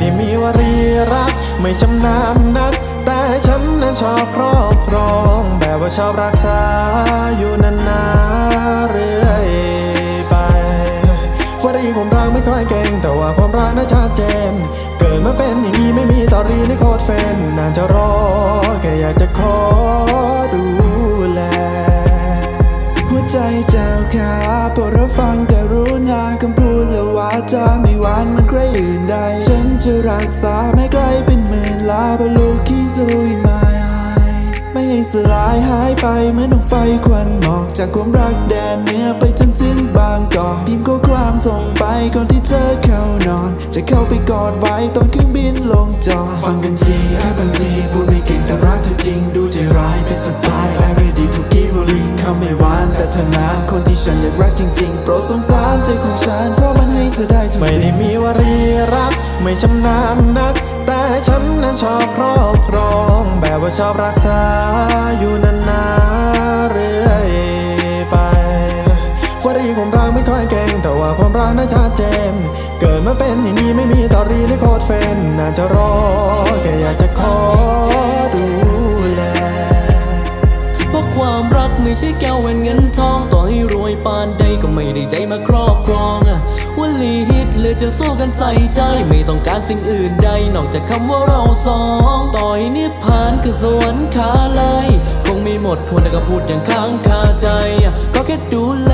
ได้มีวรีรัก ไม่ชำนาญนัก แต่ฉันนั้นชอบครอบครอง แบบว่าชอบรักษาอยู่นานๆเรื่อยไปวรีความรักไม่ค่อยเก่ง แต่ว่าความรักน่าชัดเจน เกิดมาเป็นอย่างนี้ไม่มีตอรีในโคตรเฟนนานจะรอแค่อยากจะขอดูแล หัวใจเจ้าขาโปรดรับฟังกรุณาคำพูดและวาจาไม่หวานเหมันใครอื่น จะรักษาไม่ไกลเป็นหมื่นลาบะลูกินจูอินมาไม่ให้สลายหายไปเหมือนดวงไฟควันหมอกจากความรักแดนเหนือไปจนถึงบางกอกพิมพ์ข้อความส่งไปก่อนที่เธอเข้านอน จะเข้าไปกอดไว้ตอนเครื่องบินลงจอดฟังกันทีแค่บางทีพูดไม่เก่งแต่รักเธอจริงดูใจร้ายเป็นสไตล์ I ready to give a ring คำไม่หว แต่เธอนานคนที่ฉันอยากรักจริงๆ โปรดสงสารใจของฉัน เพราะมันให้เธอได้ทุกไม่สิ่ได้มีวรีรัก ไม่ชำนาญนัก แต่ฉันนั้นชอบครอบครอง แบบว่าชอบรักษาอยู่นานๆเรื่อยไปวรีความรักไม่ค่อยเก่ง แต่ว่าความรักน่าชัดเจน เกิดมาเป็นอย่างนี้ไม่มีตอรีในโคตรเฟนน่าจะรอแค่อยากจะขอ ใจมาครอบครองวันลีฮิตเลยจะสู้กันใส่ใจ ไม่ต้องการสิ่งอื่นใด นอกจากคำว่าเราสอง ต่อยนิพพานคือสวรรค์ขาเลยคงไม่หมดควรแต่ก็พูดอย่างค้างคาใจ ก็แค่ดูแล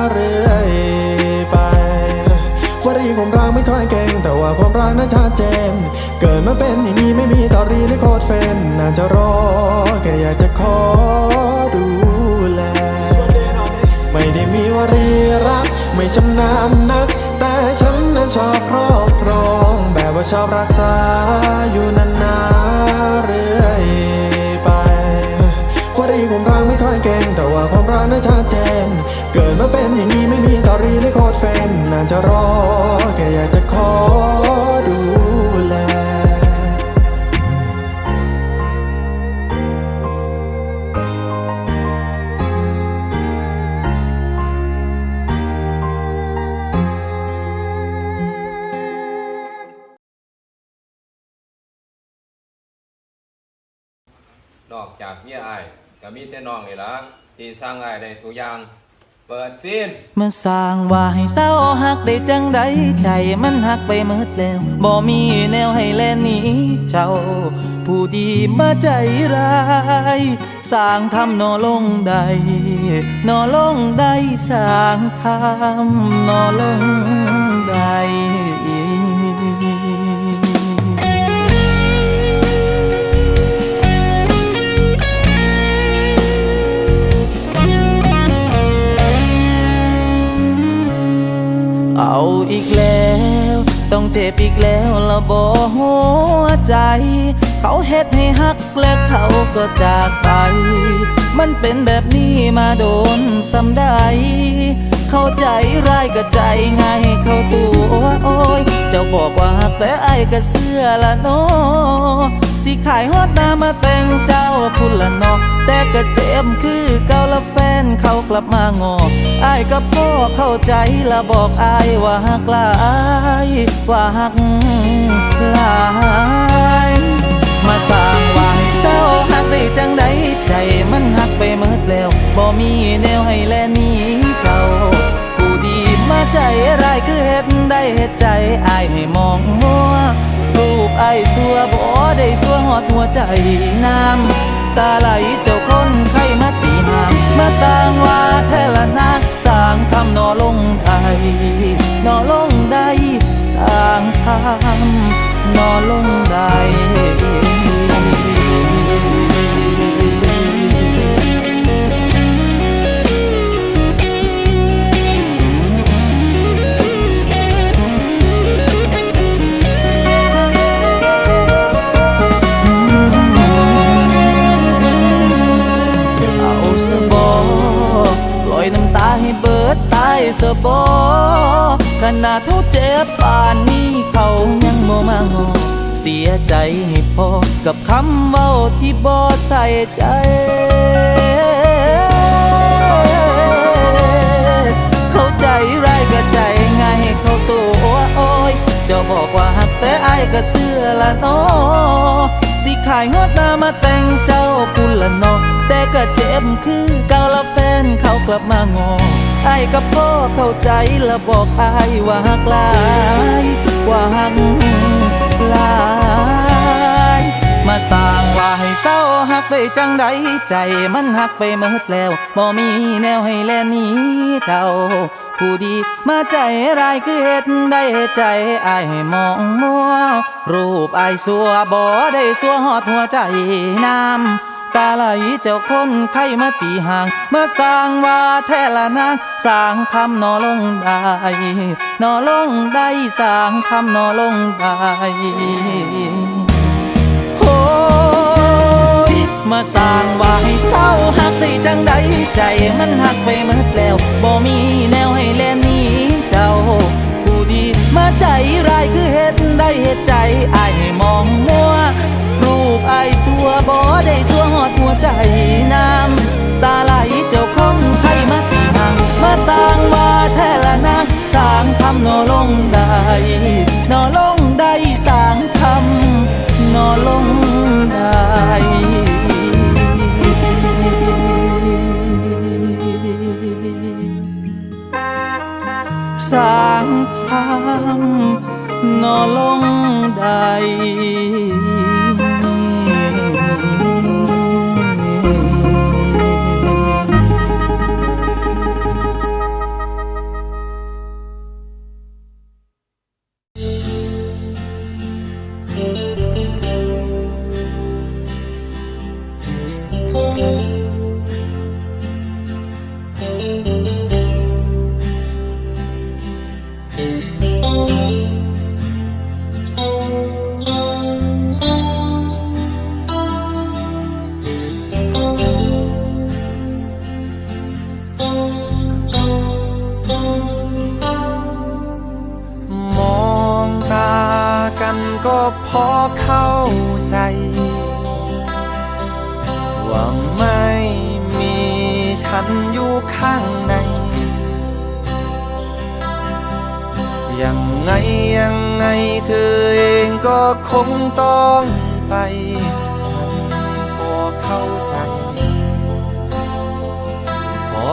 ความรักไม่ค่อยเก่ง แต่ว่าความรักน่าชัดเจน เกิดมาเป็นอย่างนี้ไม่มีตอรีในโคตรเฟนน่าจะรอแค่อยากจะขอดูแล ไม่ได้มีวรีรัก ไม่ชำนาญนัก แต่ฉันนั้นชอบครอบครอง แบบว่าชอบรักษาอยู่นานๆเรื่อยไปวรีความรักไม่ค่อยเก่ง แต่ว่าความรักน่าชัดเจน เกิดมาเป็นอย่างนี้ไม่มีตอรีในโคตรเฟนน่าจะรอ แค่อยากจะขอดูแล นอกจากเมียอายก็มีแต่น้องนี่ละที่สร้างอายได้ทุกอย่าง เปิดซีนมื่อสร้างว่าให้เศร้าหักได้จังใดใจมันหักไปหมดแล้วบ่มีแนวให้แลนหนีเจ้า ผู้ดีมาใจร้ายสร้างทำนอลงใดนอลงใดสร้างทำนอลงใด ต้องเจ็บอีกแล้วละบอหัวใจ เขาเฮ็ดให้ฮักและเขาก็จากไป มันเป็นแบบนี้มาโดนสำได้เข้าใจร้ายก็ใจไงเข้าตัวโอ้ยเจ้าบอกว่าฮักแต่ไอ้ายก็เสื้อละโน สิขายฮอดนามาแต่งเจ้าพุ่นละนาะแต่ก็เจ็บคือเก่าละแฟนเขากลับมางอไอ้ายกับพ่อเข้าใจละบอกอายว่าฮักลายว่าฮักลายมาสร้างว่าให้เศร้าหักได้จังใดใจมันหักไปเมิดแล้วบ่มีแนวให้แลนี้เจ้าผู้ดีมาใจร้ายคือเฮ็ดได้เฮ็ดใจอายให้มองมัว รูปไอ้สัวบ่ได้สัวหอดหัวใจน้ำตาไหลเจ้าคนไข้มาตีหาม มาสร้างว่าแทละนักสร้างทำนอลงได้นอลงได้สร้างทำนอลงได้ ขนาดเท่าเจ็บป่านนี้เขายังบ่มางอเสียใจให้พอกับคำเว้าที่บ่ใส่ใจเข้าใจร้ายก็ใจง่ายเขาตัวโอ้ยเจ้าบอกว่าหักแต่อายก็เสื้อละนอสิขายฮอดหน้ามาแต่งเจ้าพุ่นละนอ แต่ก็เจ็บคือเก่าละแฟนเขากลับมางอไอายกับพ่อเข้าใจและบอกอายว่าหักลายว่าหักลายมาสร้างว่าให้เศร้าหักได้จังใดใจมันหักไปเมิดแล้วบ่มีแนวให้แลนี้เจ้าผู้ดีมาใจร้ายคือเฮ็ดได้ใจไอให้มองมัว รูปไอสัวบ่ได้สัวหอดหัวใจน้ำ ตาไหลเจ้าคนไข้มาตีห่าง เมาสร้างว่าแท้ละนางสร้างทำนอลงได้นอลงได้สร้างทำนอลงได้โอ้ยมาสร้างว่าให้เศร้าหักได้จังใดใจมันหักไปหมดแล้วบ่มีแนวให้แลนนี้เจ้า ผู้ดีมาใจร้ายคือเฮ็ดได้เฮ็ดใจไอ้มองมัว บ่ได้สัวหอดหัวใจน้ำตาไหลเจ้าคงไข้มาตีห่างมาสร้างว่าแท้ละนางสร้างทำนอลงได้นอลงได้สร้างทำนอลงได้สร้างทำนอลงได้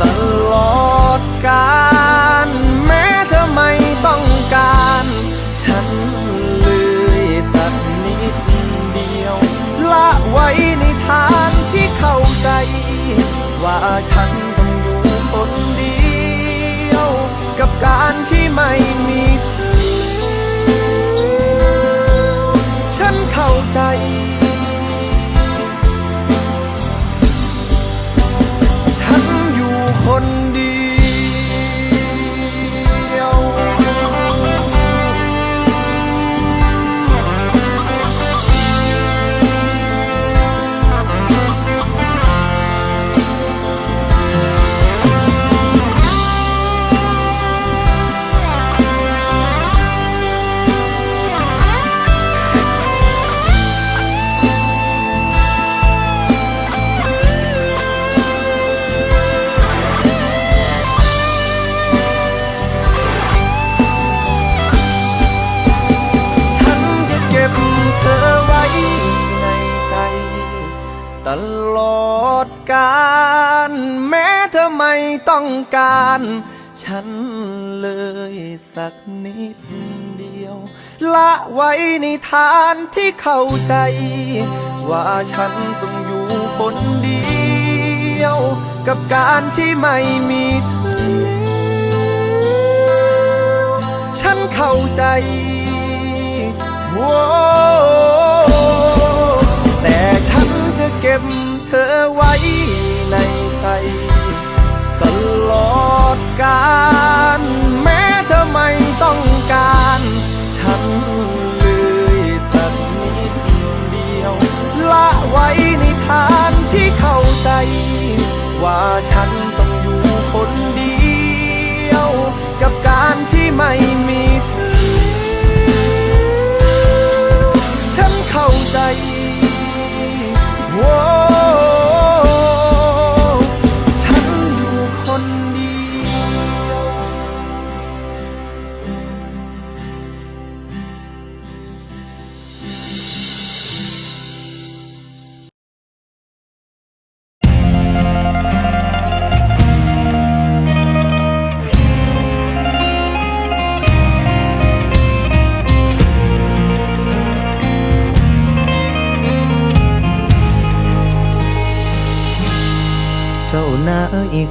ตลอดกาลแม้เธอไม่ต้องการ ฉันเลยสักนิดเดียว ละไว้ในทางที่เข้าใจ ว่าฉันันเลยสักนิดเดียว ละไว้ในฐานที่เข้าใจ ว่าฉันต้องอยู่คนเดียว กับการที่ไม่มีเธอแล้วฉันเข้าใจโอ้แต่ฉันจะเก็บเธอไว้ในใจตลอด การ แม้เธอไม่ต้องการ ฉันเลยสักนิดเดียว ละไว้ในทาน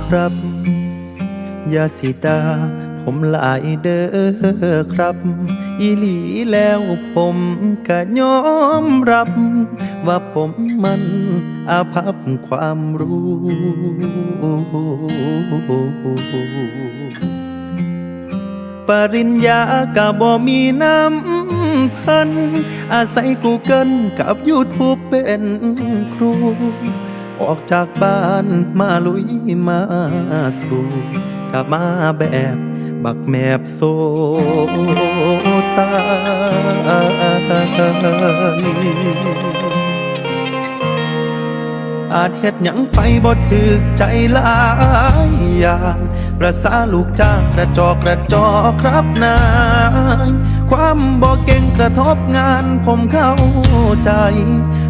ครับ ยาสิตา ผมหลายเด้อครับ อีหลีแล้วผมก็ยอมรับ ว่าผมมันอาภัพความรู้ ปริญญากะบ่มีน้ำพัน อาศัยกูเกิลกับ YouTube เป็นครู ออกจากบ้านมาลุยมาสู่กลับมาแบบบักแมบโซตายอาจเฮ็ดหยังไปบ่ถึกใจหลายอย่างประสาลูกจ้างกระจอกกระจอกครับนายความบ่เก่งกระทบงานผมเข้าใจ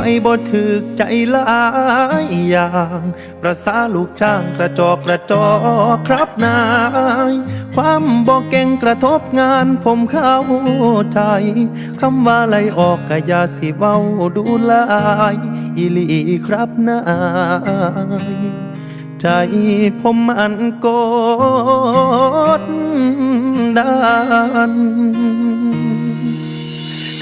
ไปบ่ถึกใจหลายอย่าง ประสาลูกจ้างกระจอกกระจอกครับนาย ความบ่เก่งกระทบงานผมเข้าใจคำว่าไลออกกะยาสิเว้าดูลายอีลีครับนายใจผมมันกดดัน